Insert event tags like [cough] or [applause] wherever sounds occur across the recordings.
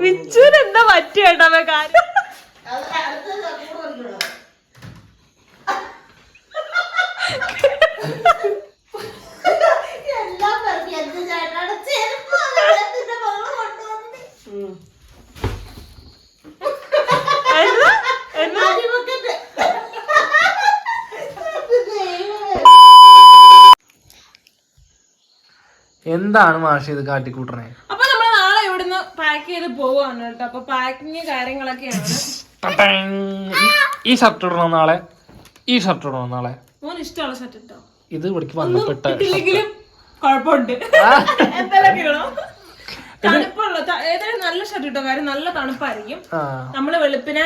വിച്ചുന് എന്താ പറ്റിയേട്ടാ കാര്യം എല്ലാം പറഞ്ഞു എന്ത് ചേട്ടാണ് ചെരുപ്പ് വെള്ളത്തിന്റെ വെള്ളം കൊണ്ടുവന്ന് ഉം. എന്നാ? എന്നാ? അരിമുക്കത്ത്. ദൈവമേ. എന്താണ് മാഷ് ഇത് കാട്ടിക്കൂട്ടണേ? അപ്പൊ നമ്മൾ നാളെ ഇവിടുന്ന് പാക്ക് ചെയ്ത് പോവാണ് കേട്ടോ. അപ്പൊ പാക്കിങ് കാര്യങ്ങളൊക്കെയാണ്. ഈ ഷർട്ട് ഇടണോ നാളെ ഈ ഷർട്ട് ഇടണോ നാളെ മോൻ ഇഷ്ടമുള്ള ഷർട്ട് ഇട്ടോ ഇത് ഇവിടേക്ക് വന്നപ്പെട്ട കുഴപ്പമുണ്ട് എന്തായാലും ഇടണം തണുപ്പുള്ള ഏതായാലും നല്ല ഷർട്ട് ഇട്ടോ കാര്യം നല്ല തണുപ്പായിരിക്കും നമ്മൾ വെളുപ്പിനെ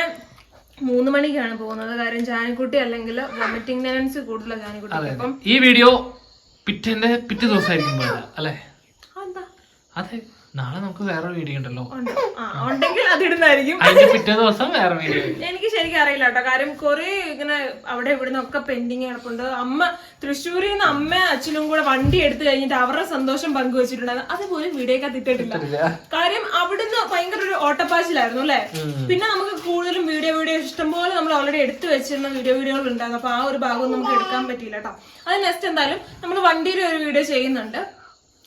മൂന്ന് മണിക്കാണ് പോകുന്നത് കാര്യം ജാനിക്കുട്ടി അല്ലെങ്കിൽ വോമിറ്റിംഗ് ടെൻഡൻസി കൂടുതലാണ് ജാനിക്കുട്ടി അപ്പം ഈ വീഡിയോ പിറ്റേന്റെ പിറ്റേ ദിവസമായിരിക്കും അല്ലേ? അതെ നാളെ നമുക്ക് വേറെ വീഡിയോ ഉണ്ടല്ലോ. ഉണ്ട്. ഉണ്ടെങ്കിൽ അതിടുന്നായിരിക്കും അതിന്റെ പിറ്റേ ദിവസം വേറെ വീഡിയോ എനിക്ക് ശരിക്കും അറിയില്ല കേട്ടോ. കാര്യം കുറെ ഇങ്ങനെ അവിടെ ഇവിടുന്ന് ഒക്കെ പെൻഡിങ് കിടപ്പുണ്ട്. അമ്മ തൃശ്ശൂരിൽ നിന്ന് അമ്മ അച്ഛനും കൂടെ വണ്ടി എടുത്തു കഴിഞ്ഞിട്ട് അവരുടെ സന്തോഷം പങ്കുവച്ചിട്ടുണ്ടായിരുന്നു അതുപോലെ വീഡിയോ ഇട്ടിട്ടില്ല. കാര്യം അവിടുന്ന് ഭയങ്കര ഒരു ഓട്ടപ്പാച്ചിലായിരുന്നു അല്ലെ? പിന്നെ നമുക്ക് കൂടുതലും വീഡിയോ വീഡിയോ ഇഷ്ടം പോലെ നമ്മൾ ഓൾറെഡി എടുത്തു വെച്ചിരുന്ന വീഡിയോ വീഡിയോകൾ ഉണ്ടാകും അപ്പൊ ആ ഒരു ഭാഗം നമുക്ക് എടുക്കാൻ പറ്റിയില്ല കേട്ടോ. അത് നെക്സ്റ്റ് എന്തായാലും നമ്മൾ വണ്ടിയിൽ ഒരു വീഡിയോ ചെയ്യുന്നുണ്ട്.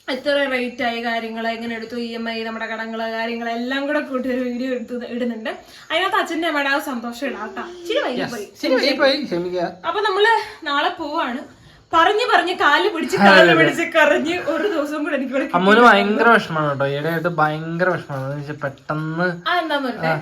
എത്ര റേറ്റ് ആയി കാര്യങ്ങൾ എങ്ങനെ എടുത്തു ഇ എം ഐ നമ്മുടെ കടങ്ങൾ കാര്യങ്ങൾ എല്ലാം കൂടെ കൂട്ടി ഒരു വീഡിയോ എടുത്ത് ഇടുന്നുണ്ട്. അതിനകത്ത് അച്ഛന്റെ അമ്മയുടെ ആ സന്തോഷം ഇടാട്ടാ അപ്പൊ നമ്മൾ നാളെ പോവാണ്. പറഞ്ഞു പറഞ്ഞ് കാൽ പിടിച്ച് കാൽ പിടിച്ച് കറഞ്ഞ് ഒരു ദിവസം കൂടെ എനിക്ക് അമ്മൂന് ഭയങ്കര വിഷമാണ് കേട്ടോ. ഈയിടെയായിട്ട് ഭയങ്കര വിഷമാണ് പെട്ടെന്ന് ആ എന്താന്ന് പറഞ്ഞേ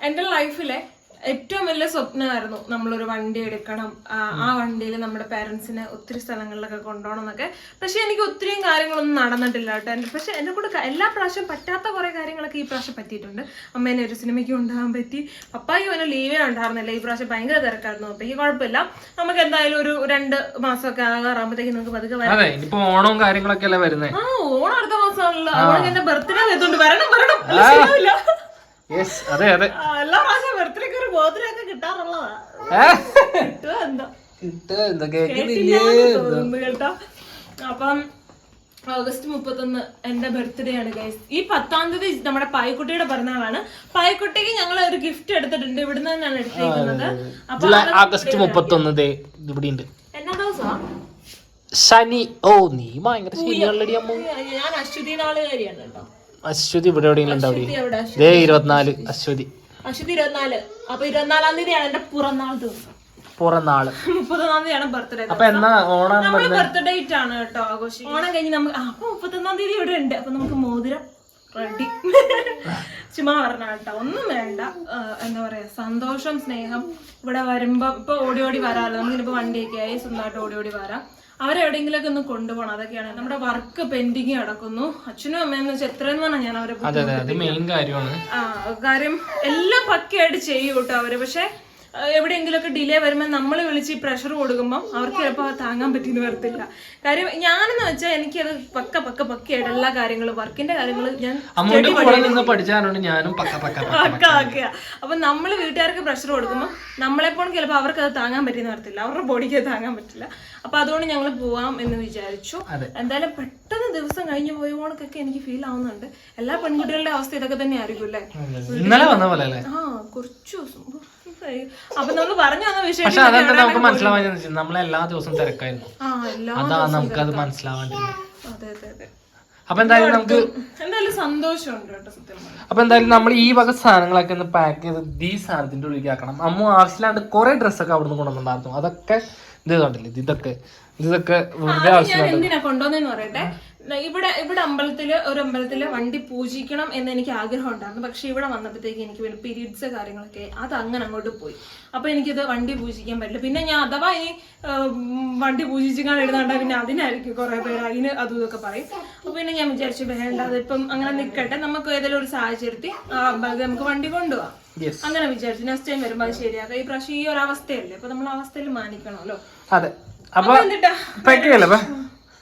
എന്റെ ലൈഫിലെ ഏറ്റവും വലിയ സ്വപ്നമായിരുന്നു നമ്മളൊരു വണ്ടി എടുക്കണം. ആ, വണ്ടിയിൽ നമ്മുടെ പേരൻസിനെ ഒത്തിരി സ്ഥലങ്ങളിലൊക്കെ കൊണ്ടുപോകണം എന്നൊക്കെ പക്ഷെ എനിക്ക് ഒത്തിരിയും കാര്യങ്ങളൊന്നും നടന്നിട്ടില്ല കേട്ടോ. എന്റെ പക്ഷെ എന്നെ കൂടെ എല്ലാ പ്രാവശ്യം പറ്റാത്ത കുറേ കാര്യങ്ങളൊക്കെ ഈ പ്രാവശ്യം പറ്റിയിട്ടുണ്ട്. അമ്മേനെ ഒരു സിനിമയ്ക്ക് കൊണ്ടുപോകാൻ പറ്റി. പപ്പായ്ക്ക് അവന് ലീവേ ഉണ്ടായിരുന്നില്ല. ഈ പ്രാവശ്യം ഭയങ്കര തിരക്കായിരുന്നു. അപ്പൊ ഈ കുഴപ്പമില്ല. നമുക്ക് എന്തായാലും ഒരു രണ്ട് മാസമൊക്കെ ആകാറാകുമ്പോഴത്തേക്ക് നമുക്ക് പതുക്കെ വരാം. ഓണവും കാര്യങ്ങളൊക്കെ അല്ലേ വരുന്നത് ആ ഓണം അടുത്ത മാസമാണല്ലോ. അതുകൊണ്ട് എന്റെ ബർത്ത്ഡേ വരുന്നുണ്ട് വരണം വരണം. യെസ് അതെ അതെ. എല്ലാ പ്രാവശ്യം ബർത്ത്ഡേക്ക് ഒരു ബോധന ഒക്കെ കിട്ടാറുള്ളതാ. കിട്ടുക എന്താ? കിട്ടുക എന്താ? കേട്ടില്ലാന്ന് കേട്ടോ. അപ്പം ഓഗസ്റ്റ് മുപ്പത്തൊന്ന് എന്റെ ബർത്ത്ഡേ ആണ് ഗൈസ് ഈ പത്താം തീയതി നമ്മുടെ പായ്ക്കുട്ടിയുടെ പിറന്നാളാണ് പായ്ക്കുട്ടിക്ക് ഞങ്ങൾ ഒരു ഗിഫ്റ്റ് എടുത്തിട്ടുണ്ട്. ഇവിടുന്ന് തന്നെയാണ് എടുത്തേക്കുന്നത് അപ്പൊ ആഗസ്റ്റ് മുപ്പത്തൊന്ന് ഇവിടെ ഉണ്ട്. എന്നാ ദിവസമാ ശനി ഓ നീ ഭയങ്കര ഞാൻ അശ്വതി നാളുകാരിയാണ് കേട്ടോ. അശ്വതി ഇവിടെ എവിടെയെങ്കിലും ഉണ്ടാവും എവിടെ? ദേ ഇരുപത്തിനാല് അശ്വതി. അശ്വതി. ഇരുപത്തിനാല്. അപ്പൊ ഇരുപത്തിനാലാം തീയതിയാണ് എന്റെ പുറന്നാൾ ദിവസം. പുറന്നാൾ. [laughs] മുപ്പത്തൊന്നാം തീയതിയാണ് ബർത്ത്ഡേ അപ്പൊ എന്നാ ഓണം നമ്മൾ ബർത്ത്ഡേ ഡേറ്റ് ആണ് കേട്ടോ ആഘോഷം ഓണം കഴിഞ്ഞ് നമുക്ക് അപ്പൊ മുപ്പത്തൊന്നാം തീയതി ഇവിടെ ഉണ്ട്. അപ്പൊ നമുക്ക് മോതിരം റെഡി [laughs] ചുമ്മാ പറഞ്ഞ കേട്ടോ. ഒന്നും വേണ്ട. എന്താ പറയാ സന്തോഷം സ്നേഹം ഇവിടെ വരുമ്പോ ഇപ്പൊ ഓടി ഓടി വരാമല്ലോ നമുക്കിപ്പോ വണ്ടിയൊക്കെ ആയി സ്വന്തമായിട്ട് ഓടി ഓടി വരാം. അവരെവിടെയെങ്കിലൊക്കെ ഒന്ന് കൊണ്ടുപോകണം. അതൊക്കെയാണ്. നമ്മുടെ വർക്ക് പെൻഡിങ് കിടക്കുന്നു. അച്ഛനും അമ്മയെന്ന് വെച്ചാൽ എത്ര എന്ന് പറഞ്ഞാൽ ഞാൻ അവരെ കാര്യം എല്ലാം പക്കയായിട്ട് ചെയ്യും കേട്ടോ അവർ. പക്ഷെ എവിടെയെങ്കിലുമൊക്കെ ഡിലേ വരുമ്പോൾ നമ്മൾ വിളിച്ച് ഈ പ്രഷർ കൊടുക്കുമ്പം അവർക്ക് ചിലപ്പോൾ താങ്ങാൻ പറ്റിയെന്ന് വരത്തില്ല. കാര്യം ഞാനെന്ന് വെച്ചാൽ എനിക്കത് പക്ക പക്ക പക്കയായിട്ട് എല്ലാ കാര്യങ്ങളും വർക്കിന്റെ കാര്യങ്ങൾ ഞാൻ അമ്മൂന്റെ കൂടെ നിന്ന് പഠിച്ചാലുണ്ട് ഞാനും പക്ക പക്ക പക്ക. പക്ക ആക്കുക അപ്പൊ നമ്മൾ വീട്ടുകാർക്ക് പ്രഷർ കൊടുക്കുമ്പോൾ നമ്മളെപ്പോഴും ചിലപ്പോൾ അവർക്ക് അത് താങ്ങാൻ പറ്റിയെന്ന് വരത്തില്ല. അവരുടെ ബോഡിക്ക് അത് താങ്ങാൻ പറ്റില്ല. അപ്പൊ അതുകൊണ്ട് ഞങ്ങൾ പോവാം എന്ന് വിചാരിച്ചു. എന്തായാലും പെട്ടെന്ന് ദിവസം കഴിഞ്ഞു പോയ പോണക്കൊക്കെ എനിക്ക് ഫീൽ ആവുന്നുണ്ട്. എല്ലാ പെൺകുട്ടികളുടെ അവസ്ഥ ഇതൊക്കെ തന്നെ ആയിരിക്കും അല്ലേ ഇന്നലെ വന്ന പോലെ ആ കുറച്ചു ദിവസം. അപ്പൊ നമ്മൾ പറഞ്ഞു വന്ന വിഷയം പക്ഷെ അതെന്താ നമുക്ക് മനസ്സിലാവാൻ നമ്മളെ എല്ലാ ദിവസവും തിരക്കായിരുന്നു. ആ നമുക്ക് അത് മനസ്സിലാവാണ്ടില്ല അതെ അതെ അതെ. അപ്പൊ എന്തായാലും നമുക്ക് എന്തായാലും സന്തോഷമുണ്ട് കേട്ടോ സത്യം അപ്പൊ എന്തായാലും നമ്മൾ ഈ വക സാധനങ്ങളൊക്കെ ഒന്ന് പാക്ക് ചെയ്ത് ഈ സാധനത്തിന്റെ ഉള്ളിലേക്ക് ആക്കണം. അമ്മ ആവശ്യമില്ലാണ്ട് കുറെ ഡ്രസ്സൊക്കെ അവിടുന്ന് കൊണ്ടുവന്നിട്ടുണ്ടായിരുന്നു. അതൊക്കെ ഇത് കണ്ടില്ലേ? ഇത് ഇതൊക്കെ ഇതൊക്കെ വെറുതെ ആവശ്യമില്ല കൊണ്ടുവന്നെന്ന് പറയട്ടെ? ഇവിടെ ഇവിടെ അമ്പലത്തിൽ ഒരു അമ്പലത്തിൽ വണ്ടി പൂജിക്കണം എന്ന് എനിക്ക് ആഗ്രഹം ഉണ്ടായിരുന്നു പക്ഷെ ഇവിടെ വന്നപ്പോഴത്തേക്ക് എനിക്ക് പിന്നെ പീരീഡ്സ് കാര്യങ്ങളൊക്കെ അത് അങ്ങനെ അങ്ങോട്ട് പോയി. അപ്പൊ എനിക്കിത് വണ്ടി പൂജിക്കാൻ പറ്റില്ല. പിന്നെ ഞാൻ അഥവാ ഇനി വണ്ടി പൂജിച്ചിക്കാൻ എഴുതാണ്ട പിന്നെ അതിനായിരിക്കും കുറെ പേര് അതിന് അതും ഇതൊക്കെ പറയും. അപ്പൊ പിന്നെ ഞാൻ വിചാരിച്ചു വേണ്ട അതിപ്പം അങ്ങനെ നിൽക്കട്ടെ നമുക്ക് ഏതെങ്കിലും ഒരു സാഹചര്യത്തിൽ ആ അമ്പലത്തിൽ നമുക്ക് വണ്ടി കൊണ്ടുപോവാം. യെസ് അങ്ങനെ വിചാരിച്ചു. നെക്സ്റ്റ് ടൈം വരുമ്പോൾ അത് ശരിയാക്കാം. ഈ പ്രാവശ്യം ഈ ഒരു അവസ്ഥയല്ലേ? അപ്പൊ നമ്മൾ അവസ്ഥയിൽ മാനിക്കണമല്ലോ. അതെ. അപ്പൊ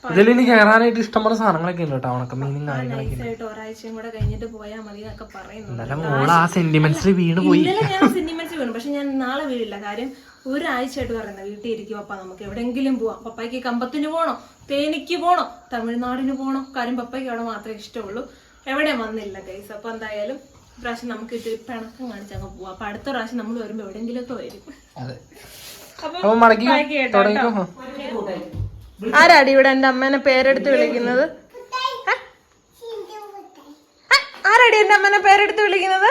അപ്പൊ ഇതിൽ ഇനി കയറാനായിട്ട് ഇഷ്ടംപോലെ സാധനങ്ങളൊക്കെ ഉണ്ട് കേട്ടോ ഉണക്ക മീനും കാര്യങ്ങളൊക്കെ ഒരാഴ്ചയും കൂടെ കഴിഞ്ഞിട്ട് പോയാൽ മതി എന്നൊക്കെ പറയുന്നു ഇന്നലെ മോൾ ആ സെന്റിമെന്റ്സിൽ വീണ് പോയി. വീണു പക്ഷെ ഞാൻ നാളെ വീഴില്ല. കാര്യം ഒരാഴ്ചയായിട്ട് പറയുന്നത് വീട്ടിൽ ഇരിക്കും പപ്പ നമുക്ക് എവിടെയെങ്കിലും പോവാം. പപ്പായ്ക്ക് കമ്പത്തിന് പോകണം തേനിക്ക് പോകണം തമിഴ്നാടിന് പോകണം കാര്യം പപ്പയ്ക്ക് അവിടെ മാത്രമേ ഇഷ്ടമുള്ളൂ. എവിടെ വന്നില്ല ഗൈസ് അപ്പൊ എന്തായാലും പ്രാവശ്യം നമുക്ക് ഇത്തിരി പിണക്കം കാണിച്ചങ്ങ് പോവാം. അപ്പൊ അടുത്ത പ്രാവശ്യം നമ്മൾ വരുമ്പോ എവിടെയെങ്കിലുമൊക്കെ വരും. അപ്പൊ അപ്പൊ മടക്കി ആരാടി ഇവിടെ എന്റെ അമ്മേനെ പേരെടുത്ത് വിളിക്കുന്നത്? ആരാടി എന്റെ അമ്മേനെ പേരെടുത്ത് വിളിക്കുന്നത്?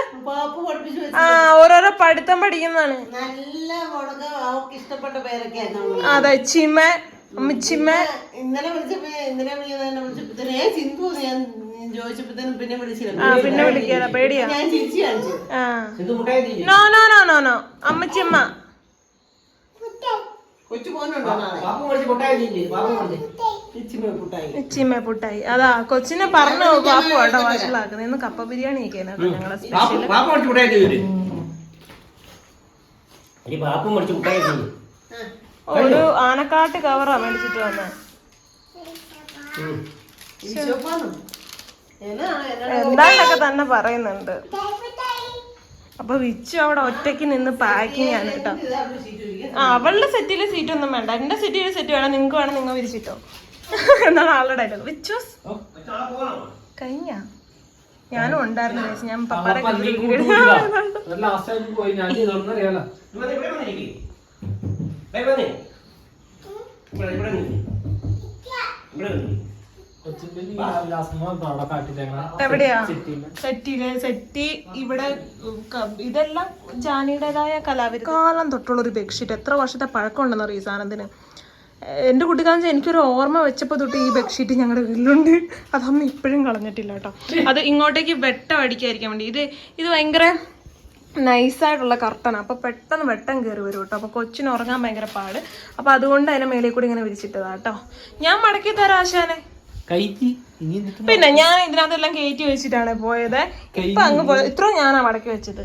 ആ ഓരോരോ പഠിത്തം പഠിക്കുന്നതാണ്. അതെ ചിമ്മ അമ്മച്ചിമ്മ. ഇന്നലെ വിളിച്ചപ്പോ ഇന്നലെ വിളിക്കുന്ന വിളിച്ചപ്പോ തന്നെ "ഏ, സിന്ധു എന്ന് ഞാൻ പിന്നെ വിളിച്ചില്ല. ആ പിന്നെ വിളിക്കാതാ പേടിയാ. No no no no no അമ്മച്ചിമ്മ. കൊച്ചു ഇച്ചിമ പുട്ടായി അതാ കൊച്ചിനെ പറഞ്ഞു പാപ്പു കേട്ടോ വഷളാക്കുന്നത് ഇന്ന് കപ്പ ബിരിയാണി ഞങ്ങളെ സ്പെഷ്യൽ ഒരു ആനക്കാട്ട് കവറാ മേടിച്ചിട്ട് വന്നെ. എന്താണൊക്കെ എന്താണ്ടൊക്കെ തന്നെ പറയുന്നുണ്ട്. അപ്പൊ വിച്ചു അവിടെ ഒറ്റയ്ക്ക് നിന്ന് പാക്കിങ് ആണ് കേട്ടോ. ആ അവളുടെ സെറ്റിൽ സീറ്റ് ഒന്നും വേണ്ട. എന്റെ സെറ്റിൽ സെറ്റ് വേണം. നിങ്ങൾക്ക് വേണം നിങ്ങൾ വിരിച്ചിട്ടോ. എന്നാണ് ആളുടെ ഡയലോഗ് വിച്ചൂസ് കഴിഞ്ഞ? ഞാനും ഉണ്ടായിരുന്നു ചേച്ചി. ഞാൻ പപ്പാടെ [laughs] ഇവിടെ ഇവിടെ ഇവിടെ എവിടെയാ? സെറ്റി ഇവിടെ ഇതെല്ലാം ജാനിയുടേതായ കലാവിരുദ്ധ കാലം തൊട്ടുള്ള ഒരു ബെഡ്ഷീറ്റ് എത്ര വർഷത്തെ പഴക്കമുണ്ടെന്ന് അറിയാം ഈ സാധനത്തിന്? ഏഹ് എന്റെ കുട്ടിക്കാലം എനിക്കൊരു ഓർമ്മ വെച്ചപ്പോൾ തൊട്ട് ഈ ബെഡ്ഷീറ്റ് ഞങ്ങളുടെ വീട്ടിലുണ്ട് അതൊന്നും ഇപ്പോഴും കളഞ്ഞിട്ടില്ല കേട്ടോ. അത് ഇങ്ങോട്ടേക്ക് വെട്ടം അടിക്കാതിരിക്കാൻ വേണ്ടി. ഇത് ഇത് ഭയങ്കര നൈസായിട്ടുള്ള കർട്ടനാണ് അപ്പോൾ പെട്ടെന്ന് വെട്ടം കയറി വരും കേട്ടോ. അപ്പോൾ കൊച്ചിന് ഉറങ്ങാൻ ഭയങ്കര പാട്. അപ്പോൾ അതുകൊണ്ട് അതിനെ മേലെ കൂടി ഇങ്ങനെ വിരിച്ചിട്ടതാ കേട്ടോ. ഞാൻ മടക്കി തരാം ആശാനെ. പിന്നെ ഞാൻ ഇതിനകത്തെല്ലാം കയറ്റി വെച്ചിട്ടാണ് പോയത്. ഇപ്പൊ അങ്ങ് പോയത് ഇത്ര ഞാനാ മടക്കി വെച്ചത്.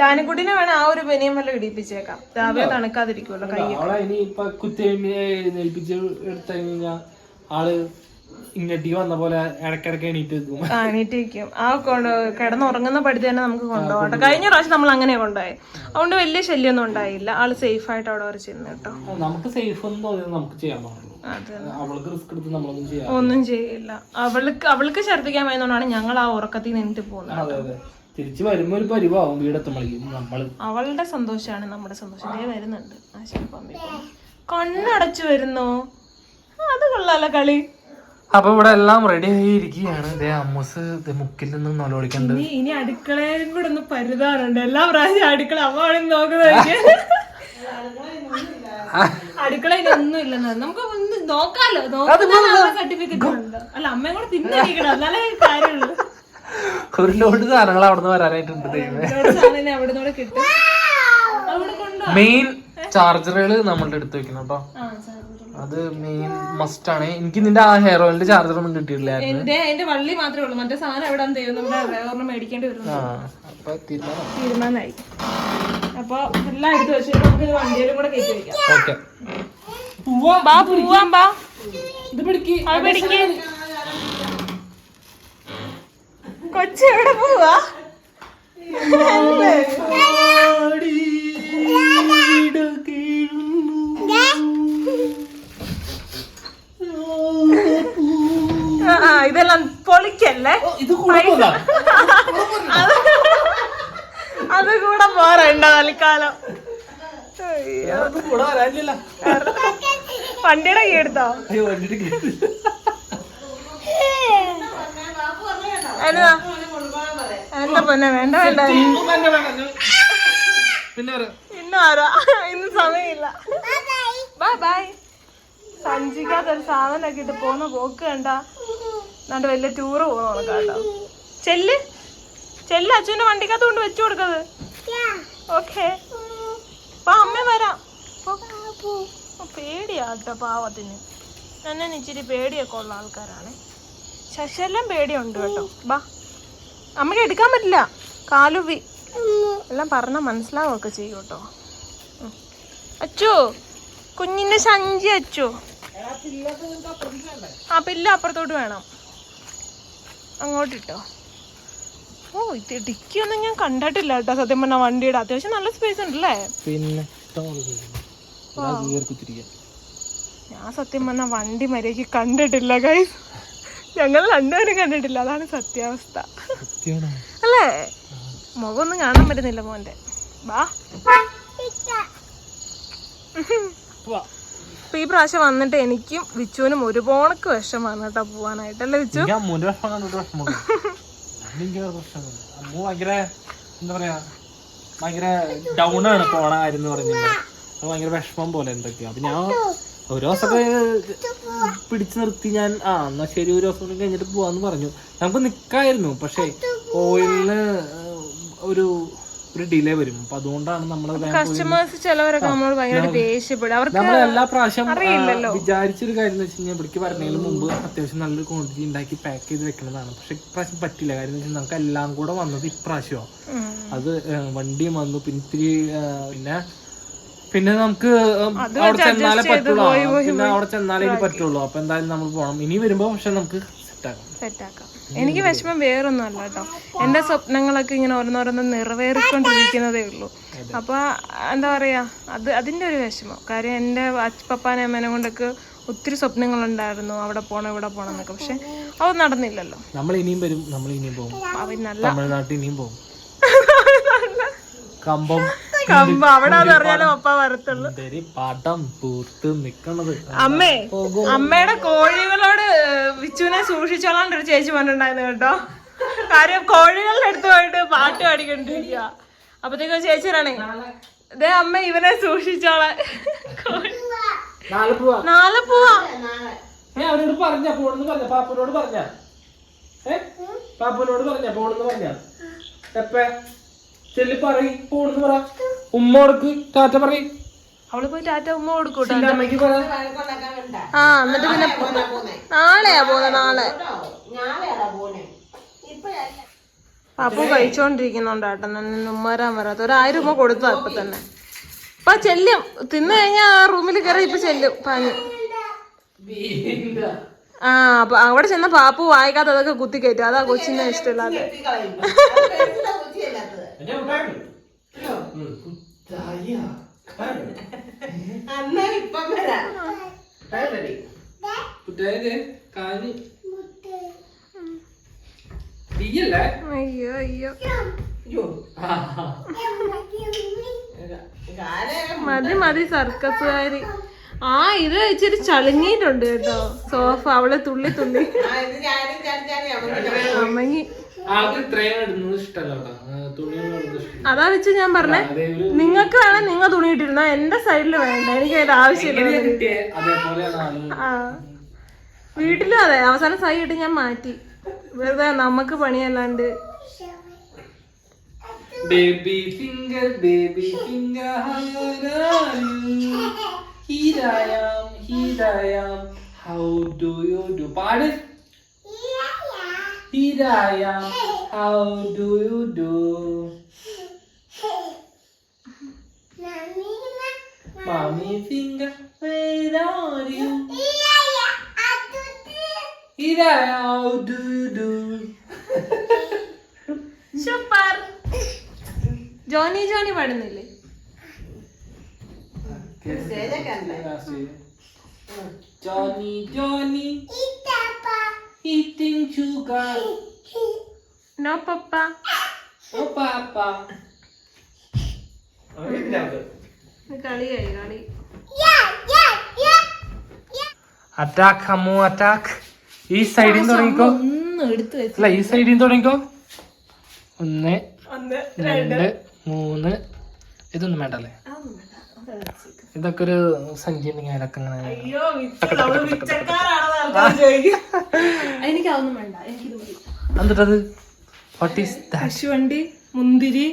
ജാനക്കുട്ടിനെ വേണം ആ ഒരു പെനിയും വല്ല ഇടിപ്പിച്ചേക്കാം. രാവിലെ തണുക്കാതിരിക്കുമല്ലോ കൈ കുത്തി എടുത്തു ആൾ വന്ന പോലെ ഇടക്കിടക്ക് എണീറ്റ് വെക്കും എണീറ്റ് വെക്കും ആ കൊണ്ട് കിടന്നുറങ്ങുന്ന പടുത്ത് തന്നെ നമുക്ക് കൊണ്ടുപോകട്ടെ കഴിഞ്ഞ പ്രാവശ്യം നമ്മൾ അങ്ങനെ കൊണ്ടുപോയി. അതുകൊണ്ട് വലിയ ശല്യമൊന്നും ഉണ്ടായില്ല. ആൾ സേഫ് ആയിട്ട് അവിടെ വരെ ചെന്ന് കേട്ടോ. നമുക്ക് സേഫ് എന്ന് തോന്നിയത് നമുക്ക് ചെയ്യാൻ പാടുള്ളൂ. അവൾക്ക് റിസ്ക് എടുത്ത് നമ്മളൊന്നും ചെയ്യാം ഒന്നും ചെയ്യില്ല. അവൾക്ക് അവൾക്ക് ഛർദ്ദിക്കാൻ വന്നതുകൊണ്ടാണ് ഞങ്ങൾ ആ ഉറക്കത്തിൽ നിന്നിട്ട് പോകുന്നത് തിരിച്ചു വരുമ്പോ ഒരു പരിവാവും. വീടെത്തുമ്പോഴേക്കും നമ്മൾ അവളുടെ സന്തോഷമാണ് നമ്മുടെ സന്തോഷം. വരുന്നുണ്ട്. കണ്ണടച്ചു വരുന്നു. അത് കൊള്ളാലോ കളി. അപ്പൊ ഇവിടെ എല്ലാം റെഡി ആയിരിക്കുകയാണ്. ഇതേ അമ്മൂസ് മുക്കിൽ നിന്ന് നൊലോടിക്കണ്ട് ഇനി ഇനി അടുക്കളയിലും കൂടെ ഒന്ന് പരുതാറുണ്ട്. എല്ലാ പ്രാവശ്യം അടുക്കള അമ്മ നോക്കുന്നത് അടുക്കളയിൽ ഒന്നും ഇല്ലെന്ന് നമുക്ക് ഒന്ന് നോക്കാലോ. സർട്ടിഫിക്കറ്റ് ഉണ്ട്? അല്ല അമ്മയും കൂടെ തിന്നിരിക്കണം എന്നാലേ കാര്യമുള്ളൂ. ഒരു ലോഡ് സാധനങ്ങൾ അവിടെ നിന്ന് വരാനായിട്ടുണ്ട് മെയിൻ ചാർജറുകൾ നമ്മളുടെ അടുത്ത് വെക്കണം കേട്ടോ. അത് മെയിൻ മസ്റ്റ് ആണ്. എനിക്ക് നിന്റെ ആ ഹെയർ ഓയിലിന്റെ ചാർജർ ഒന്നും കിട്ടിയിട്ടില്ലായിരുന്നു എന്റെ അതിന്റെ വള്ളി മാത്രമേ ഉള്ളൂ. മറ്റേ സാധനം എവിടെ നമ്മുടെ മേടിക്കേണ്ടി വരും ആ അപ്പൊ തീരുമാനം തീരുമാനമായി. അപ്പൊ എല്ലാം എടുത്ത് വെച്ചിട്ട് നമുക്ക് ഇത് വണ്ടിയിലും കൂടെ കയറ്റി വെക്കാം. ഓക്കെ. ബാ പോവാം ബാ. ഇത് പിടിക്ക്. അത് പിടിക്ക്. കൊച്ചു എവിടെ പോവാ? ആ, ആ, ഇതെല്ലാം പൊളിക്കല്ലേ? ഇത് കൂടെ പോകാം. അത് അത് കൂടെ പോരണ്ട തൽക്കാലം. വണ്ടിയുടെ കീ എടുത്തോ. എന്നതാ എന്താ പൊന്നെ വേണ്ട വേണ്ട. വേണ്ട. പിന്നെ വരാം. ഇന്നും ആരാ? ഇന്ന് സമയമില്ല. ബൈ ബൈ സഞ്ചിക്കകത്ത് ഒരു സാധനമൊക്കെ ഇട്ട് പോന്ന പോക്ക് കണ്ട എന്നിട്ട് വലിയ ടൂറ് പോകുന്ന കേട്ടോ. ചെല്ല്. ചെല്ല് അച്ഛന്റെ വണ്ടിക്കകത്ത് കൊണ്ട് വെച്ചു കൊടുക്കത് ഓക്കെ അപ്പൊ അമ്മ വരാം. പോ. ഓ, പേടിയാ കേട്ടോ പാവത്തിന് എന്നെ ഇച്ചിരി പേടിയൊക്കെ ഉള്ള ആൾക്കാരാണ്. ശശെല്ലാം പേടിയുണ്ട് കേട്ടോ. ബാ. അമ്മയ്ക്ക് എടുക്കാൻ പറ്റില്ല. കാലുവി. എല്ലാം പറഞ്ഞാൽ മനസ്സിലാവുകയൊക്കെ ചെയ്യും കേട്ടോ. അച്ചു കുഞ്ഞിന്റെ സഞ്ചി അച്ചു. ആ പില്ല അപ്പുറത്തോട്ട് വേണം. അങ്ങോട്ടിട്ടോ. ഓ ഇത് ഡിക്കിയൊന്നും ഞാൻ കണ്ടിട്ടില്ല കേട്ടോ സത്യം പറഞ്ഞ വണ്ടിയുടെ. അത്യാവശ്യം നല്ല സ്പേസ് ഉണ്ടല്ലേ? പിന്നെ. ഞാൻ സത്യം പറഞ്ഞ വണ്ടി മര്യാദയ്ക്ക് കണ്ടിട്ടില്ല ഗൈസ് ഞങ്ങൾ രണ്ടുപേരും കണ്ടിട്ടില്ല. അതാണ് സത്യാവസ്ഥ? അല്ലേ? മുഖമൊന്നും കാണാൻ പറ്റുന്നില്ല മോന്റെ ബാ. വാ. ഈ പ്രാവശ്യം വന്നിട്ട് എനിക്കും വിച്ചുവിനും ഒരുപോണക്ക് വിഷമാണ് കേട്ടോ പോവാനായിട്ട്. അല്ലേ വിച്ചു? പിടിച്ചു നിർത്തി ഞാൻ ആ എന്നാ ശരി ഒരു ദിവസം കഴിഞ്ഞിട്ട് പോവാന്ന് പറഞ്ഞു. നമുക്ക് നിക്കായിരുന്നു. പക്ഷേ ഓയിലിന് ഒരു ഒരു ഡിലേ വരും. അപ്പൊ അതുകൊണ്ടാണ് നമ്മൾ കസ്റ്റമേഴ്സ് ചിലവരൊക്കെ നമ്മളോട് ഭയങ്കര ദേഷ്യപ്പെടും. അവർക്ക് നമ്മൾ എല്ലാ പ്രാവശ്യം. വിചാരിച്ചൊരു കാര്യം എന്ന് വെച്ച് കഴിഞ്ഞാൽ ഇവിടേക്ക് പറഞ്ഞതിന് മുമ്പ് അത്യാവശ്യം നല്ലൊരു ക്വാണ്ടിറ്റി ഉണ്ടാക്കി പാക്ക് ചെയ്ത് വെക്കുന്നതാണ് പക്ഷെ ഇപ്രാവശ്യം പറ്റില്ല കാര്യം എന്ന് വെച്ചാൽ നമുക്ക് എല്ലാം കൂടെ വന്നത് ഇപ്രാവശ്യമാണ് അത് വണ്ടി വണ്ടിയും വന്നു. പിന്നെ ഇത്തിരി പിന്നെ പിന്നെ നമുക്ക് അവിടെ ചെന്നാലേ പറ്റുള്ളൂ. പിന്നെ അവിടെ ചെന്നാലേ ഇനി പറ്റുള്ളൂ. അപ്പൊ എന്തായാലും നമ്മൾ പോകണം ഇനി വരുമ്പോ പക്ഷെ നമുക്ക് സെറ്റാക്കാം. എനിക്ക് വിഷമം വേറൊന്നും അല്ല കേട്ടോ. എന്റെ സ്വപ്നങ്ങളൊക്കെ ഇങ്ങനെ ഓരോന്നോരോന്ന് നിറവേറിക്കൊണ്ടിരിക്കുന്നതേ ഉള്ളൂ. അപ്പൊ എന്താ പറയാ അത് അതിന്റെ ഒരു വിഷമം. കാര്യം എന്റെ പപ്പാനെ അമ്മേനെ കൊണ്ടൊക്കെ ഒത്തിരി സ്വപ്നങ്ങളുണ്ടായിരുന്നു. അവിടെ പോണം ഇവിടെ പോണം എന്നൊക്കെ. പക്ഷെ അത് നടന്നില്ലല്ലോ. നമ്മൾ ഇനിയും വരും നമ്മൾ ഇനിയും പോകും. തമിഴ്നാട്ടിൽ ഇനിയും പോകും. [laughs] കമ്പം കമ്പ. അവിടെ അത് അറിയാലോ പപ്പ വരത്തുള്ളൂ. പടം നിക്കണത്. അമ്മേ അമ്മയുടെ കോഴികളോട് വിച്ചുവിനെ സൂക്ഷിച്ചോളാണ്ട് ഒരു ചേച്ചി പറഞ്ഞിട്ടുണ്ടായിരുന്നു കേട്ടോ. കാര്യം കോഴികളുടെ അടുത്ത് പോയിട്ട് പാട്ട് പാടിക്കൊണ്ടിരിക്കുക അപ്പത്തേക്കും ചേച്ചി പറയണേ ഇതേ അമ്മ ഇവനെ സൂക്ഷിച്ചോളെ. നാളെ പോവാ അവരോട് പറഞ്ഞ പോണെന്ന് പറഞ്ഞ പാപ്പനോട് പറഞ്ഞ. ഏ പാപ്പനോട് പറഞ്ഞ പോണെന്ന് പറഞ്ഞ. എപ്പ? ചെല്ലി പറയ് പോണെന്ന് പറ. ഉമ്മോടക്ക് ടാറ്റ പറയ്. അവൾ പോയി ടാറ്റ ഉമ്മ കൊടുക്കൂട്ടോ അമ്മയ്ക്ക് പറ. ആ എന്നിട്ട് പിന്നെ നാളെയാ നാളെ പോന്നെ ഇപ്പഴല്ല പാപ്പു കഴിച്ചോണ്ടിരിക്കുന്നുണ്ട് കേട്ടോ. ഉമ്മരാൻ വരാത്ത. ഒരായിരം ഉമ്മ രൂപ കൊടുത്തു അപ്പൊ തന്നെ. ഇപ്പൊ ചെല്ലും. തിന്നു കഴിഞ്ഞാ ആ റൂമിൽ കയറി ഇപ്പൊ ചെല്ലും. പാഞ്ഞു ആ അപ്പൊ അവിടെ ചെന്ന പാപ്പു വായിക്കാത്ത അതൊക്കെ കുത്തി കയറ്റും. അതാ കൊച്ചിനെ ഇഷ്ടമില്ലാതെ. [laughs] അയ്യോ അയ്യോ. മതി മതി സർക്കസുകാരി. ആ ഇത് ഇച്ചിരി ചളുങ്ങിയിട്ടുണ്ട് കേട്ടോ. സോഫ അവളെ തുള്ളി തുള്ളി. അമ്മങ്ങി. അതാ വെച്ച് ഞാൻ പറഞ്ഞേ നിങ്ങക്ക് വേണം നിങ്ങൾക്ക് വേണേ നിങ്ങൾ തുണിയിട്ടിരുന്ന എന്റെ സൈഡിൽ വേണ്ട എനിക്ക് അതിന്റെ ആവശ്യമില്ല. അതേപോലെയാണ് ആ. വീട്ടിലും അതെ അവസാനം സൈ ഇട്ട് ഞാൻ മാറ്റി. വെറുതെ നമുക്ക് പണിയല്ലാണ്ട്. Baby finger baby finger here I am here I am how do you do പാട് here I am how do you do mummy finger where are you? Here I am how do you do super Johnny Johnny പാടുന്നില്ലേ? Johnny, Johnny, eating sugar. No papa No, Papa. അവൻ വീട്ടിനകത്ത്. കളിയായി കളി. Attack Ammu attack ഈ സൈഡിൽ നിന്ന് തുടങ്ങിക്കോ. എടുത്തു വെച്ചു. അല്ല ഈ സൈഡിൽ നിന്ന് തുടങ്ങിക്കോ. ഒന്ന് ഒന്ന് രണ്ട് മൂന്ന്. ഇതൊന്നും വേണ്ടല്ലേ ഇതൊക്കെ ഒരു സഞ്ചി ഉണ്ടെങ്കിൽ അതിലൊക്കെ എന്നിട്ടത് വാട്ട് ഈസ് കശുവണ്ടി മുന്തിരി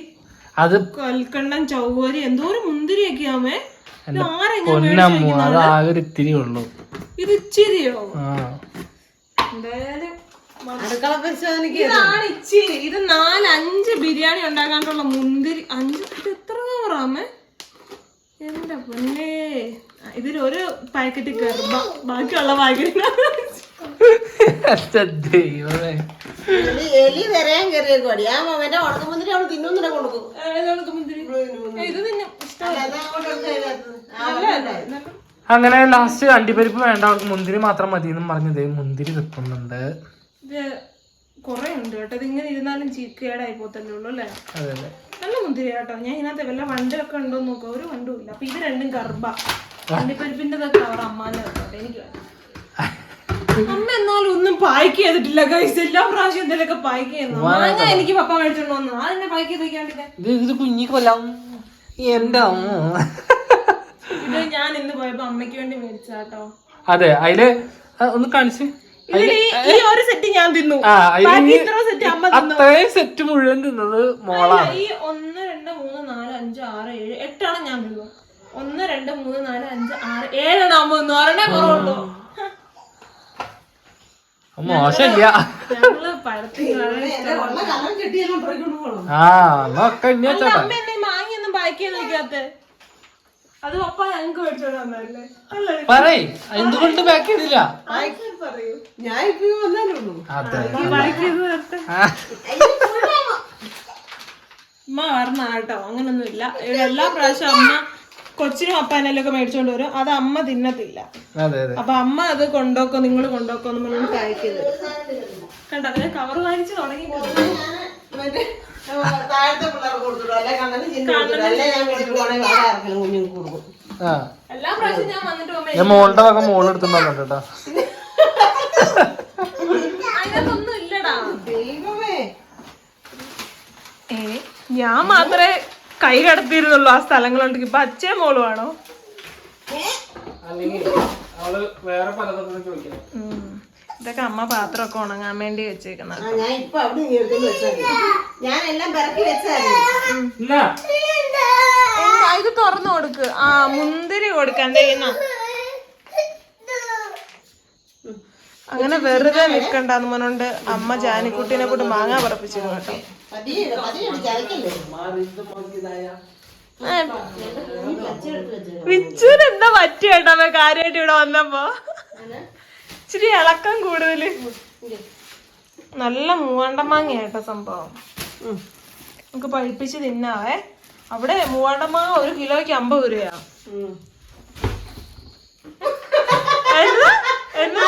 അത് കൽക്കണ്ടം ചൗവരി എന്തോ മുന്തിരിയൊക്കെ ആമേ പൊന്നമ്മു അത് ആകെ ഒരു ഇത്തിരി ഉള്ളൂ. ഇത് ഇച്ചിരിയോ? എന്തായാലും അടുക്കള പരിശോധനയ്ക്ക് ഇതാണ് ഇച്ചിരി. ഇത് നാലഞ്ച് അഞ്ച് ബിരിയാണി ഉണ്ടാക്കാനുള്ള മുന്തിരി. അഞ്ച് ഇത് എത്ര കവറാമേ എന്റെ പൊന്നേ. ഇതിൽ ഒരു പാക്കറ്റ് കയറും ബാക്കിയുള്ള പാക്കറ്റ് എലി എലി വരാൻ കയറിയേക്കുവാടി. ആ അവന്റെ ഉണക്കമുന്തിരി അവൾ തിന്നുന്നില്ല കൊടുക്കും ഇത് തന്നെ അങ്ങനെ ലാസ്റ്റ് അണ്ടിപ്പരിപ്പ് വേണ്ട അവർക്ക് മുന്തിരി മാത്രം മതി എന്നും പറഞ്ഞത് മുന്തിരി നിൽക്കുന്നുണ്ട് ഇത് കൊറേ ഉണ്ട് കേട്ടോ. ഇത് ഇങ്ങനെ ഇരുന്നാലും ചീക്കേടായി കേടായി പോത്തല്ലേ ഉള്ളൂ അല്ലേ? അതെ അതെ. നല്ല മുന്തിരി കേട്ടോ. ഞാൻ ഇതിനകത്ത് വല്ല വണ്ടൊക്കെ ഉണ്ടോ എന്ന് നോക്കാം. ഒരു വണ്ടും ഇല്ല. അപ്പൊ ഇത് രണ്ടും കർബ വണ്ടിപ്പരിപ്പിന്റെ കവർ അമ്മാന്റെ വെച്ചോട്ടെ എനിക്ക്. അമ്മ എന്നാലും ഒന്നും പായ്ക്ക് ചെയ്തിട്ടില്ല ഗൈസ് എല്ലാ പ്രാവശ്യം എന്തെങ്കിലുമൊക്കെ പായ്ക്ക് ചെയ്യുന്നു. മാങ്ങ എനിക്ക് പപ്പ മേടിച്ചോണ്ട് വന്നു. അതെന്നെ പായ്ക്ക് ചെയ്തേക്കാണ്ടിട്ട് ഇത് കുഞ്ഞി കൊല്ലാം എന്റെ അമ്മ. ഇത് ഞാൻ ഇന്ന് പോയപ്പോ അമ്മയ്ക്ക് വേണ്ടി മേടിച്ചാട്ടോ അതെ അതിൽ ഒന്ന് കാണിച്ച്. ഈ ഈ ഒരു സെറ്റ് ഞാൻ തിന്നു. അത്രയും സെറ്റ് മുഴുവൻ തിന്നത് മോളാണ്. ഈ ഒന്ന് രണ്ട് മൂന്ന് നാല് അഞ്ച് ആറ് ഏഴ് എട്ടാണ് ഞാൻ തിന്നു ഒന്ന് രണ്ട് മൂന്ന് നാല് അഞ്ച് ആറ് ഏഴാണ് അമ്മ തിന്നു ഒരെണ്ണേ കുറവുള്ളൂ. മോശമില്ല. ആ എന്നൊക്കെ മാങ്ങിയൊന്നും ബാക്കി ചെയ്ത് വെക്കാത്ത അത് പപ്പ ഞങ്ങക്ക് മേടിച്ചോണ്ട് വന്നല്ലേ അല്ലേ പറയ്. എന്തുകൊണ്ട് ബാക്ക് ചെയ്തില്ല? പറയൂ. ഞാൻ ഇപ്പൊ അമ്മ പറഞ്ഞ കേട്ടോ അങ്ങനൊന്നുമില്ല. എല്ലാ പ്രാവശ്യം അമ്മ കൊച്ചിനും അപ്പാനെല്ലാം ഒക്കെ മേടിച്ചോണ്ട് വരും. അത് അമ്മ തിന്നത്തില്ല. അപ്പൊ അമ്മ അത് കൊണ്ടോക്കോ നിങ്ങൾ കൊണ്ടോക്കോ എന്ന് പറഞ്ഞോണ്ട് പാക്ക് കണ്ടോ അവരെ കവർ വാങ്ങിച്ചു തുടങ്ങി. താഴത്തെ പിള്ളേർക്ക് കൊടുത്തിട്ടു അല്ലെ കണ്ണന് ചിന്ത കൊടുത്തിട്ടു അല്ലെ ഞാൻ മേടിച്ചിട്ട് പോണെങ്കിൽ വേറെ ആർക്കെങ്കിലും കുഞ്ഞുങ്ങൾക്ക് കൊടുക്കും. ആ. എല്ലാ പ്രാവശ്യം ഞാൻ വന്നിട്ട് പോകുമ്പോ ഞാൻ മോളുടെ വക മോൾ എടുത്തുണ്ടോ കേട്ടോ. അതിനകത്തൊന്നും ഇല്ലടാ. ദൈവമേ. ഏ ഞാൻ മാത്രമേ കൈ കടത്തിയിരുന്നുള്ളൂ ആ സ്ഥലങ്ങളുണ്ടെങ്കിൽ ഇപ്പൊ അച്ഛൻ മോൾ ആണോ അല്ലെങ്കിൽ അവൾ വേറെ പലതൊക്കെ ചോദിക്കാം ഉം. ഇതൊക്കെ അമ്മ പാത്രമൊക്കെ ഉണങ്ങാൻ വേണ്ടി വെച്ചേക്കുന്നത് ഞാൻ ഇപ്പൊ അവിടെ ഞാൻ എല്ലാം പിറക്കി വെച്ചായിരുന്നു ഇത് തുറന്നു കൊടുക്ക്. ആ മുന്തിരി കൊടുക്കണ്ടേ ഇന്ന്. അങ്ങനെ വെറുതെ നിക്കണ്ടെന്ന് പറഞ്ഞോണ്ട് അമ്മ ജാനിക്കുട്ടീനെ കൊണ്ട് മാങ്ങ പറപ്പിച്ചിരുന്നു കേട്ടോ. എന്താ പറ്റിയേട്ടോ? കാര്യമായിട്ട് ഇവിടെ വന്നപ്പോ? ഇച്ചിരി ഇളക്കം കൂടുതൽ. നല്ല മൂവാണ്ടമാങ്ങ കേട്ടോ സംഭവം നമുക്ക് പഴിപ്പിച്ച് തിന്നാവേ. അവിടെ മൂവാണ്ടമാങ്ങ ഒരു കിലോയ്ക്ക് അമ്പത് രൂപയാ എന്നാ? എന്നാ?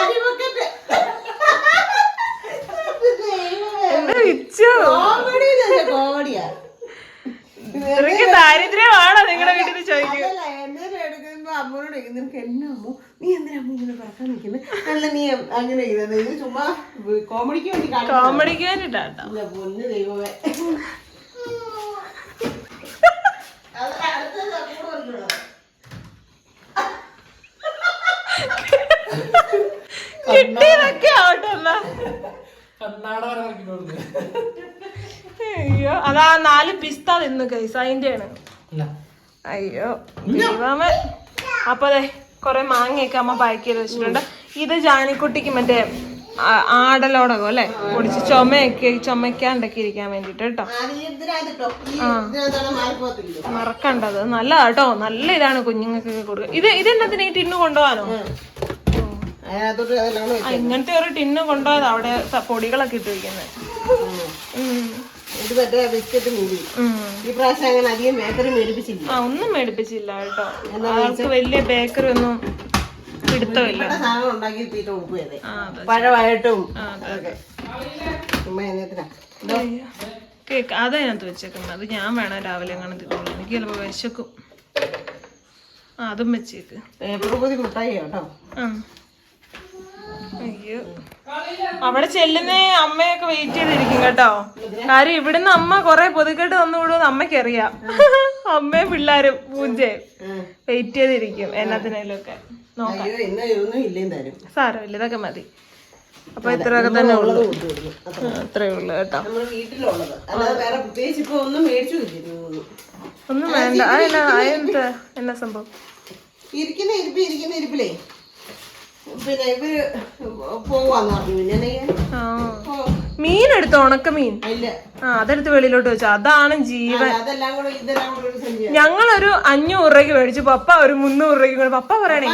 എന്താ വിച്ചു കോമഡി കോമഡിയാ ഇത്രയ്ക്ക് ദാരിദ്ര്യമാണോ നിങ്ങളുടെ വീട്ടിൽ ചോദിക്കും അതല്ല എന്നേരം എടുക്കുമ്പോ അമ്മയോട് ചോദിക്കും, നിനക്ക് എന്നാ അമ്മു നീ എന്തിനാ അമ്മ ഇങ്ങനെ പറക്കാൻ നിൽക്കുന്നത് അല്ല നീ അങ്ങനെ ചെയ്തത് ഇത് ചുമ്മാ കോമഡിക്ക് വേണ്ടി കോമഡിക്ക് വേണ്ടിട്ടാട്ടോ പൊന്ന് ദൈവമേ? കിട്ടിയതൊക്കെ. അയ്യോ അതാ നാല് പിസ്ത തിന്ന് കൈസ് അതിന്റെ ആണ് അയ്യോ ദൈവമേ. അപ്പൊ അതെ കൊറേ മാങ്ങയൊക്കെ അമ്മ പാക്ക് ചെയ്ത് വെച്ചിട്ടുണ്ട്. ഇത് ജാനിക്കുട്ടിക്ക് മറ്റേ ആടലോടകം അല്ലെ? പൊടിച്ച് ചുമയൊക്കെ ചുമക്കാണ്ടൊക്കെ ഇരിക്കാൻ വേണ്ടിട്ട് കേട്ടോ. ആ. മറക്കണ്ടത്. നല്ലതാ കേട്ടോ. നല്ല ഇതാണ് കുഞ്ഞുങ്ങൾക്ക് കൊടുക്കുക ഇത് ഇതെന്നതിന് ഈ ടിന്ന് കൊണ്ടുപോകാനോ? ഇങ്ങനത്തെ ഒരു ടിന്ന് കൊണ്ടുപോയത് അവിടെ പൊടികളൊക്കെ ഇട്ട് വെക്കുന്നത് ഇത് മറ്റേ ബിസ്ക്കറ്റ് മൂടി. ഈ പ്രാവശ്യം അങ്ങനെ അധികം ബേക്കറി മേടിപ്പിച്ചില്ല. ആ ഒന്നും മേടിപ്പിച്ചില്ല കേട്ടോ. അവർക്ക് വലിയ ബേക്കറി ഒന്നും പിടുത്തമില്ല. സാധനം ഉണ്ടാക്കി തീറ്റ കൊടുക്കുകയതേ ആ അതെ പഴമായിട്ടും ആ, അതെ അതൊക്കെ. ചുമ്മാ എന്നത്തിനാ കേക്ക് അതതിനകത്ത് വെച്ചേക്കുന്നത്. അത് ഞാൻ വേണം രാവിലെ എങ്ങനെ തിന്നോളൂ. എനിക്ക് ചിലപ്പോൾ വിശക്കും. ആ അതും വെച്ചേക്ക്. കേട്ടോ. ആ. അയ്യോ. അവിടെ ചെല്ലുന്നേ അമ്മയൊക്കെ വെയിറ്റ് ചെയ്തിരിക്കും കേട്ടോ. കാര്യം ഇവിടുന്ന് അമ്മ കൊറേ പൊതുക്കെട്ട് തന്നു വിടുമെന്ന് അമ്മയ്ക്കറിയാം. [laughs] അമ്മയും പിള്ളേരും പൂജയും വെയിറ്റ് ചെയ്തിരിക്കും എന്നതിനേലും സാരമില്ല ഇതൊക്കെ മതി. അപ്പൊ ഇത്രയൊക്കെ തന്നെ ഉള്ളു. അത്രേ ഉള്ളു. കേട്ടോ. ഒന്നും വേണ്ട. അതെന്നാ അതെന്താ എന്നാ സംഭവം? ഇരിക്കുന്ന ഇരിപ്പ് ഇരിക്കുന്ന ഇരിപ്പിലേ. പിന്നെ ഇവർ പോവാന്ന് പറഞ്ഞു. പിന്നെ മീൻ എടുത്തോ? ഉണക്ക മീൻ? ആ അതെടുത്ത് വെളിയിലോട്ട് വെച്ചു. അതാണ് ജീവൻ. ഞങ്ങളൊരു അഞ്ഞൂറ് രൂപയ്ക്ക് മേടിച്ചു. പപ്പ ഒരു മുന്നൂറ് രൂപയ്ക്ക് മേടിച്ചു. പപ്പ പറയണേ.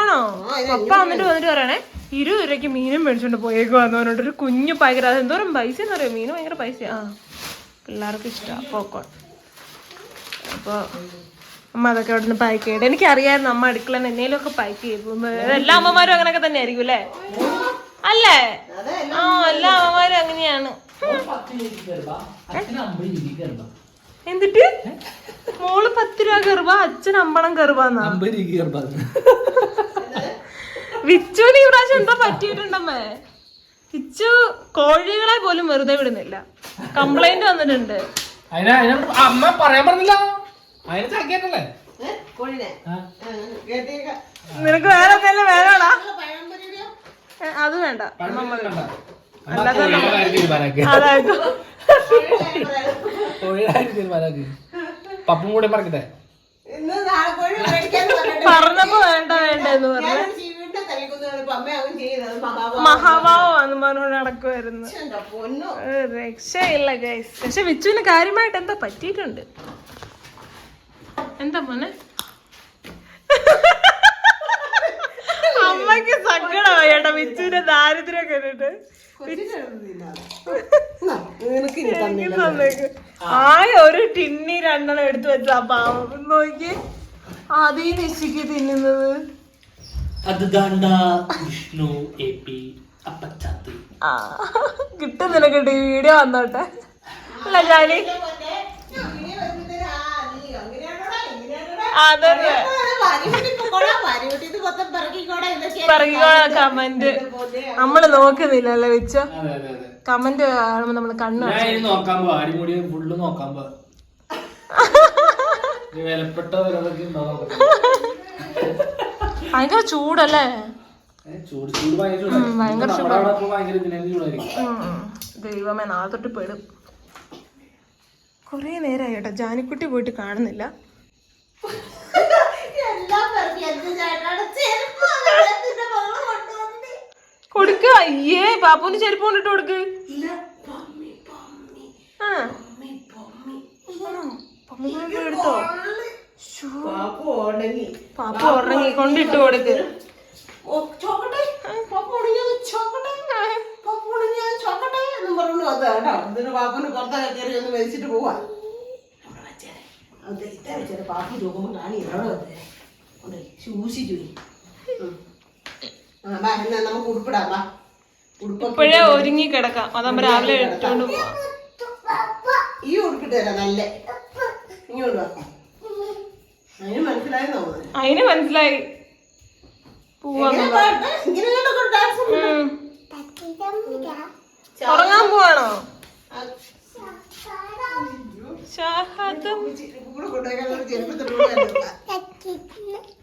ആണോ? പപ്പ വന്നിട്ട് വന്നിട്ട് പറയണേ ഇരുപത് രൂപയ്ക്ക് മീനും മേടിച്ചോണ്ട് പോയേക്കുവാന്ന് പറഞ്ഞിട്ട് ഒരു കുഞ്ഞു പാക്കറ്റ് അത് എന്തോരം പൈസ എന്ന് പറയാം മീന് ഭയങ്കര പൈസ ആ പിള്ളേർക്ക് ഇഷ്ടമാണ് പോക്കോൺ അപ്പോൾ അമ്മ അതൊക്കെ അവിടെ നിന്ന് പാക്ക് ചെയ്യട്ടെ. എനിക്കറിയായിരുന്നു അമ്മ അടുക്കള ഒക്കെ പാക്ക് ചെയ്യും. എല്ലാ അമ്മമാരും അങ്ങനെയൊക്കെ തന്നെ ആയിരിക്കും അല്ലേ? അല്ലേ? ആ എല്ലാ അമ്മമാരും അങ്ങനെയാണ്. എന്നിട്ട് മോൾ പത്ത് രൂപ കയറുക അച്ഛൻ അമ്പണം കയറുവാന്നാ വിച്ചുവിന് ഈ പ്രാവശ്യം എന്താ പറ്റിയിട്ടുണ്ടമ്മേ വിച്ചു കോഴികളെ പോലും വെറുതെ വിടുന്നില്ല. കംപ്ലൈന്റ് വന്നിട്ടുണ്ട്. അമ്മ പറയാൻ പറഞ്ഞില്ല. നിനക്ക് വേറെ എന്തെങ്കിലും വേണോടാ? അത് വേണ്ട. അതായത് [laughs] തീരുമാനാക്കി പപ്പും കൂടെ പറഞ്ഞേ പറഞ്ഞപ്പോ വേണ്ട വേണ്ട എന്ന് പറഞ്ഞു. ഞാനൊരു ചീവിന്റെ തലയിൽ കുത്തി അമ്മ അങ്ങ് ചെയ്യുന്നത് മഹാഭാവം. മഹാഭാവമാന്ന് പറഞ്ഞുകൊണ്ട് നടക്കുമായിരുന്നു പൊന്നോ? രക്ഷയില്ല ഗൈസ് പക്ഷെ വിച്ചുവിന് കാര്യമായിട്ട് എന്താ പറ്റിയിട്ടുണ്ട്? എന്താ മോനെ അമ്മയ്ക്ക് സങ്കടമായി കേട്ടോ വിച്ചുവിന്റെ ദാരിദ്ര്യം കേട്ടിട്ട് നിനക്ക് ഇനി തന്നില്ല ആയ ഒരു ടിന്നി രണ്ടെണ്ണം എടുത്തു വെച്ചാ പാവം. നോക്കി. അതീ നിശ്ചിക്ക് തിന്നുന്നത്. അത് ദാണ്ട വിഷ്ണു എ പി അപ്പച്ചാത്ത്. ആ കിട്ടും നിനക്ക് ഈ വീഡിയോ വന്നോട്ടെ. അല്ല ജാലി അതന്നെ കമന്റ്. നമ്മൾ നോക്കുന്നില്ലല്ലേ വെച്ചോ? കമന്റ് കാണുമ്പോ നമ്മൾ കണ്ണു നോക്കാൻ പോ അടിമുടി ഫുള്ള് നോക്കാൻ. [laughs] ഭയങ്കര ചൂടല്ലേ? ഭയങ്കര. ദൈവമേ നാളെ തൊട്ട് പെടും. കൊറേ നേരമായി കേട്ടോ. ജാനിക്കുട്ടി പോയിട്ട് കാണുന്നില്ല. കൊടുക്ക. അയ്യേ പാപ്പുന് ചെരുപ്പ് കൊണ്ടിട്ട് കൊടുക്ക്. എടുത്തോ പാപ്പു ഉറങ്ങി. കൊണ്ടിട്ട് കൊടുക്ക്. പാപ്പുന് പുറത്തൊക്കെ കയറി ഒന്ന് വലിച്ചിട്ട് പോവാ. പാപ്പു കാണി സൂക്ഷിച്ചു വാ എന്നാ നമുക്ക് ഉടുപ്പിടാം വാ. ഉടുപ്പൊക്കെ ഇപ്പോഴേ ഒരുങ്ങി കിടക്കാം. അതാകുമ്പോ രാവിലെ എടുത്തോണ്ട് പോവാം ഈ ഉടുപ്പിട്ട് തരാം നല്ല. ഇങ്ങോട്ട് അതിന് മനസ്സിലായി. അതിന്. ഉറങ്ങാൻ പോവാണോ?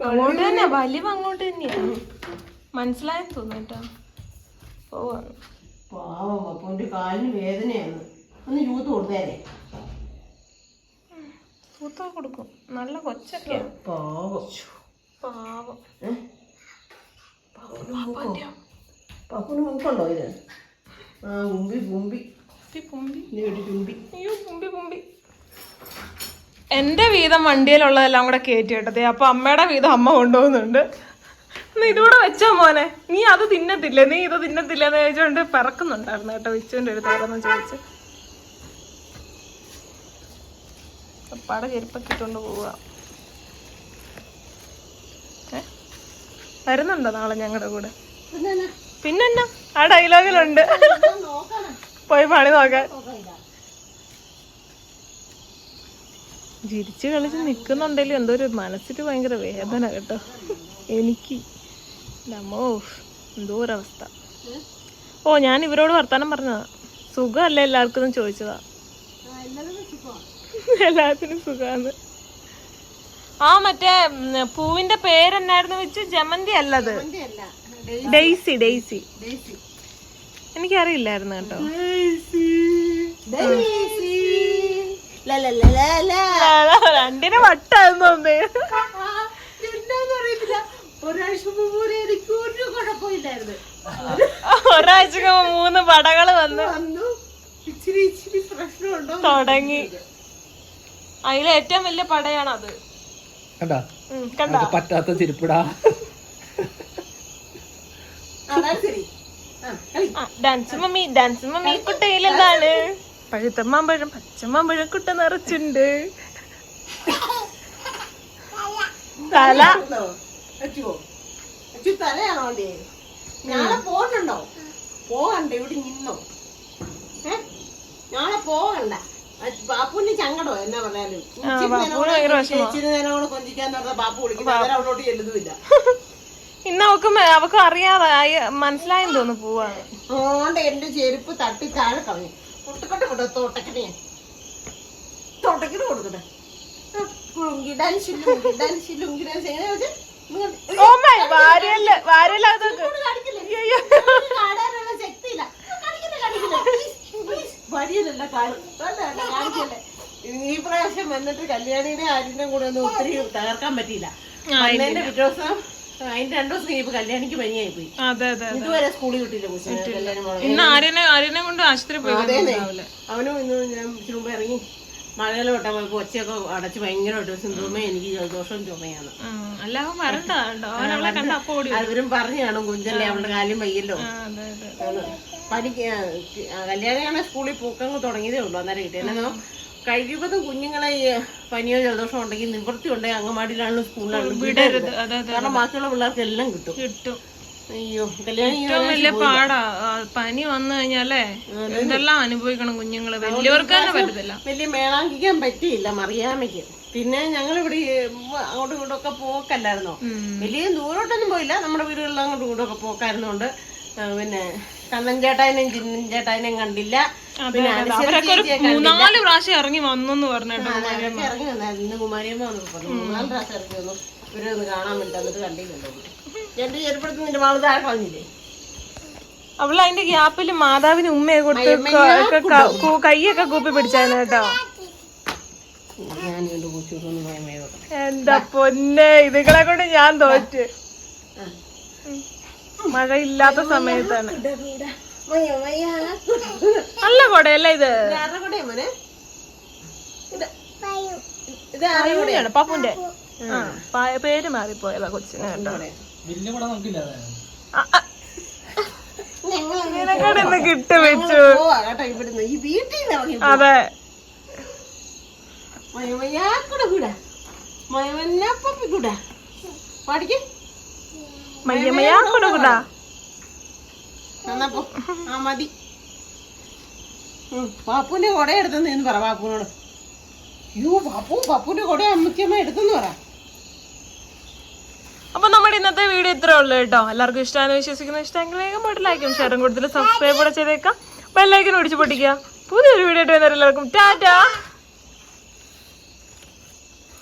അങ്ങോട്ട് തന്നെ വലിവ് അങ്ങോട്ട് തന്നെയാണ് മനസ്സിലായെന്ന് തോന്നിട്ടാ പോവാണ്. പാവം അപ്പോന്റെ കാലിന് വേദനയാണ്. ഒന്ന് യൂത്ത് കൊടുത്തേരെ. തൂത്താ കൊടുക്കും. നല്ല കൊച്ചൊക്കെയാണ് പാവം. പാവം? പപ്പുന് മൂക്കുണ്ടോ ഇത്? ആ ഉമ്പി പുമ്പി എന്റെ വീതം വണ്ടിയിലുള്ളതെല്ലാം കൂടെ കയറ്റി കേട്ടതേ. അപ്പൊ അമ്മയുടെ വീതം അമ്മ കൊണ്ടുപോകുന്നുണ്ട്. ഇതുകൂടെ വെച്ചോ മോനെ. നീ അത് തിന്നത്തില്ല? നീ ഇത് തിന്നത്തില്ല എന്ന് ചോദിച്ചോണ്ട് പറക്കുന്നുണ്ടായിരുന്നു കേട്ടോ വിച്ചുവിന്റെ ഒരു ആരെന്ന് ചോദിച്ച്. പട ചെരുപ്പൊക്കെ ഇട്ടുകൊണ്ട് പോവുക? വരുന്നുണ്ടോ നാളെ ഞങ്ങളുടെ കൂടെ? പിന്നെന്നാ? ആ ഡയലോഗിലുണ്ട്. പോയി പണി നോക്കാൻ. ചിരിച്ച് കളിച്ച് നിൽക്കുന്നുണ്ടെങ്കിലും എന്തോ ഒരു മനസ്സിൽ ഭയങ്കര വേദന കേട്ടോ. എനിക്ക് നമ്മോ എന്തോ ഒരവസ്ഥ ഓ ഞാൻ ഇവരോട് വർത്താനം പറഞ്ഞതാ. സുഖമല്ലേ എല്ലാവർക്കും ചോദിച്ചതാ. [laughs] എല്ലാത്തിനും സുഖാന്ന്. ആ മറ്റേ പൂവിന്റെ പേരെന്നായിരുന്നു വെച്ച് ജമന്തി അല്ലത്? ഡെയ്സി. ഡെയ്സി എനിക്കറിയില്ലായിരുന്നു കേട്ടോ. രണ്ടിന് വട്ടായിരുന്നു ഒരാഴ്ച മുമ്പ് എനിക്ക് ഒരു കുഴപ്പമില്ലായിരുന്നു. ഒരാഴ്ചക്ക് മുമ്പ് മൂന്ന് പടകൾ വന്ന്. വന്നു. ഇച്ചിരി ഇച്ചിരി പ്രശ്നമുണ്ടോ? തുടങ്ങി. അതിലെ ഏറ്റവും വലിയ പടയാണ് അത് കണ്ടാ? കണ്ട പറ്റാത്ത ചെരുപ്പിടാ. ഡാൻസ് മമ്മി ഡാൻസ് മമ്മി കുട്ടയിൽ എന്താണ്? പഴുത്ത മാമ്പഴം പച്ച കുട്ട നിറച്ചുണ്ട് തല? അച്ചുവോ? അച്ചു തലയാണോ അല്ലേ നാളെ പോകണ്ടോ? പോകണ്ട ഇവിടെ നിന്നോ. ഏ? നാളെ പോകണ്ട. ബാപ്പുവിന് ചങ്കടോ എന്നാ പറഞ്ഞാലും ഇച്ചിരി നേരം കൊഞ്ചിക്കാൻ- പറഞ്ഞ ബാപ്പു വിളിക്കും അവരെ അവിടോട്ട് ചെല്ലുന്നുമില്ല. [laughs] ഇന്ന് അവക്ക് അവക്ക് അറിയാതെ. മനസ്സിലായെന്ന് തോന്നുന്നു പോവാണ് അതുകൊണ്ട് എന്റെ ചെരുപ്പ് തട്ടി താഴെ കളഞ്ഞു. പൊട്ടക്കട്ടെ കൊടു തോട്ടക്കട്ടെ തോട്ടക്കിട്ട് കൊടുക്കട്ടെ. Dance lungi dance lungi dance എങ്ങനെ [laughs] ഈ പ്രാവശ്യം വന്നിട്ട് കല്യാണിയുടെ കൂടെ ഒന്നും ഒത്തിരി തകർക്കാൻ പറ്റിയില്ല. അന്നേന്റെ പിറ്റേ ദിവസം അതിന്റെ രണ്ടു ദിവസം കഴിഞ്ഞപ്പോ കല്യാണിക്ക് പനിയായി പോയി അതെ അതെ. ഇതുവരെ സ്കൂളിൽ വിട്ടില്ല ഇന്ന് ആര്യനെ ആര്യനെ കൊണ്ട് ആശുപത്രി പോയി അവനും ഇന്ന് ഞാൻ ഇച്ചിരി മുമ്പ് ഇറങ്ങി. മഴയിൽ വിട്ടാൽ പോയപ്പോ ഒച്ചയൊക്കെ അടച്ച് ഭയങ്കരമായിട്ട് സിന്ധുമേ എനിക്ക് ജലദോഷം ചുമയാണ്. അവരും പറഞ്ഞു കാണും കുഞ്ചല്ലേ അവളുടെ കാലം വയ്യല്ലോ. പനിക്ക് ആ, സ്കൂളിൽ പൂക്കങ്ങ് തുടങ്ങിയതേ ഉള്ളൂ അന്നേരം കിട്ടിയത്. എന്നാ കഴിവതും കുഞ്ഞുങ്ങളെ ഈ പനിയോ ജലദോഷം ഉണ്ടെങ്കിൽ നിവൃത്തി ഉണ്ടെങ്കിൽ അങ്കമാടിയിലാണെങ്കിലും സ്കൂളിലാണെങ്കിലും കാരണം ബാക്കിയുള്ള പിള്ളേർക്ക് എല്ലാം കിട്ടും. കിട്ടും. അയ്യോ ഏറ്റവും വലിയ പാടാ. പനി വന്നു കഴിഞ്ഞാലേ എന്തെല്ലാം അനുഭവിക്കണം കുഞ്ഞുങ്ങൾ? വലിയവർക്ക് തന്നെ പറ്റത്തില്ല. വലിയ മേളാങ്കിക്കാൻ പറ്റിയില്ല മറിയാമയ്ക്ക് പിന്നെ ഞങ്ങൾ ഇവിടെ അങ്ങോട്ടും ഇങ്ങോട്ടും ഒക്കെ പോക്കല്ലായിരുന്നോ വലിയ ദൂരോട്ടൊന്നും പോയില്ല. നമ്മുടെ വീടുകളിൽ അങ്ങോട്ടും ഇങ്ങോട്ടും ഒക്കെ പോക്കായിരുന്നോണ്ട് പിന്നെ കണ്ണൻ ചേട്ടായനെയും ചിന്നൻ ചേട്ടായനെയും കണ്ടില്ല. പിന്നെ മൂന്നാൽ പ്രാവശ്യം ഇറങ്ങി വന്നെന്ന് പറഞ്ഞു ഇറങ്ങി വന്നായിരുന്നു. കുമാരിയമ്മ പറഞ്ഞു മൂന്നാൽ പ്രാവശ്യം ഇറങ്ങി വന്നു. ഇവരെ ഒന്ന് കാണാൻ വേണ്ടി എന്നിട്ട് കണ്ടില്ലല്ലോ എന്റെ ചെറുപ്പത്തിൽ നിന്റെ മാൾ താഴെ കളഞ്ഞില്ലേ? അവൾ അതിന്റെ ഗ്യാപ്പിൽ മാതാവിന് ഉമ്മയെ കൊടുത്ത് കൈയൊക്കെ കൂപ്പി പിടിച്ചായിരുന്നു കേട്ടോ. എന്താ പൊന്നെ ഇതുങ്ങളെ കൊണ്ട് ഞാൻ തോറ്റ്. മഴയില്ലാത്ത സമയത്താണ്. നല്ല കൊടയല്ലേ ഇത്? ഇത് ആരുടെ കൂടെയാ മോനെ. ഇത് ഇത് ആരുടെ കൂടെ ഇതാണ് പപ്പുന്റെ പേര് മാറിപ്പോയതാ കൊച്ചിന് കേട്ടോ. നിനക്കടെ ഇന്ന് കിട്ടു വെച്ചു. അതെ. മയ്യമ്മയാ ആ മതി. ഉം, പാപ്പുവിന്റെ കൊട എടുത്തെന്ന് എന്ന് പറ പാപ്പുവിനോട് അയ്യോ പാപ്പു പാപ്പുവിന്റെ കൊട അമ്മയ്ക്കമ്മ എടുത്തെന്ന് പറ. അപ്പൊ നമ്മുടെ ഇന്നത്തെ വീഡിയോ ഇത്രേ ഉള്ളൂ കേട്ടോ. എല്ലാവർക്കും ഇഷ്ടമാണെന്ന് വിശ്വസിക്കുന്ന. ഇഷ്ടമെങ്കിൽ വേഗം പോയിട്ട് ലൈക്കും ഷെയറും കൊടുത്തിട്ട് സബ്സ്ക്രൈബ് കൂടെ ചെയ്തേക്കാം. ബെല്ലൈക്കൻ ഓടിച്ച് പൊട്ടിക്കുക. പുതിയൊരു വീഡിയോ ആയിട്ട് വരുന്നവരെല്ലാവർക്കും ടാറ്റാ.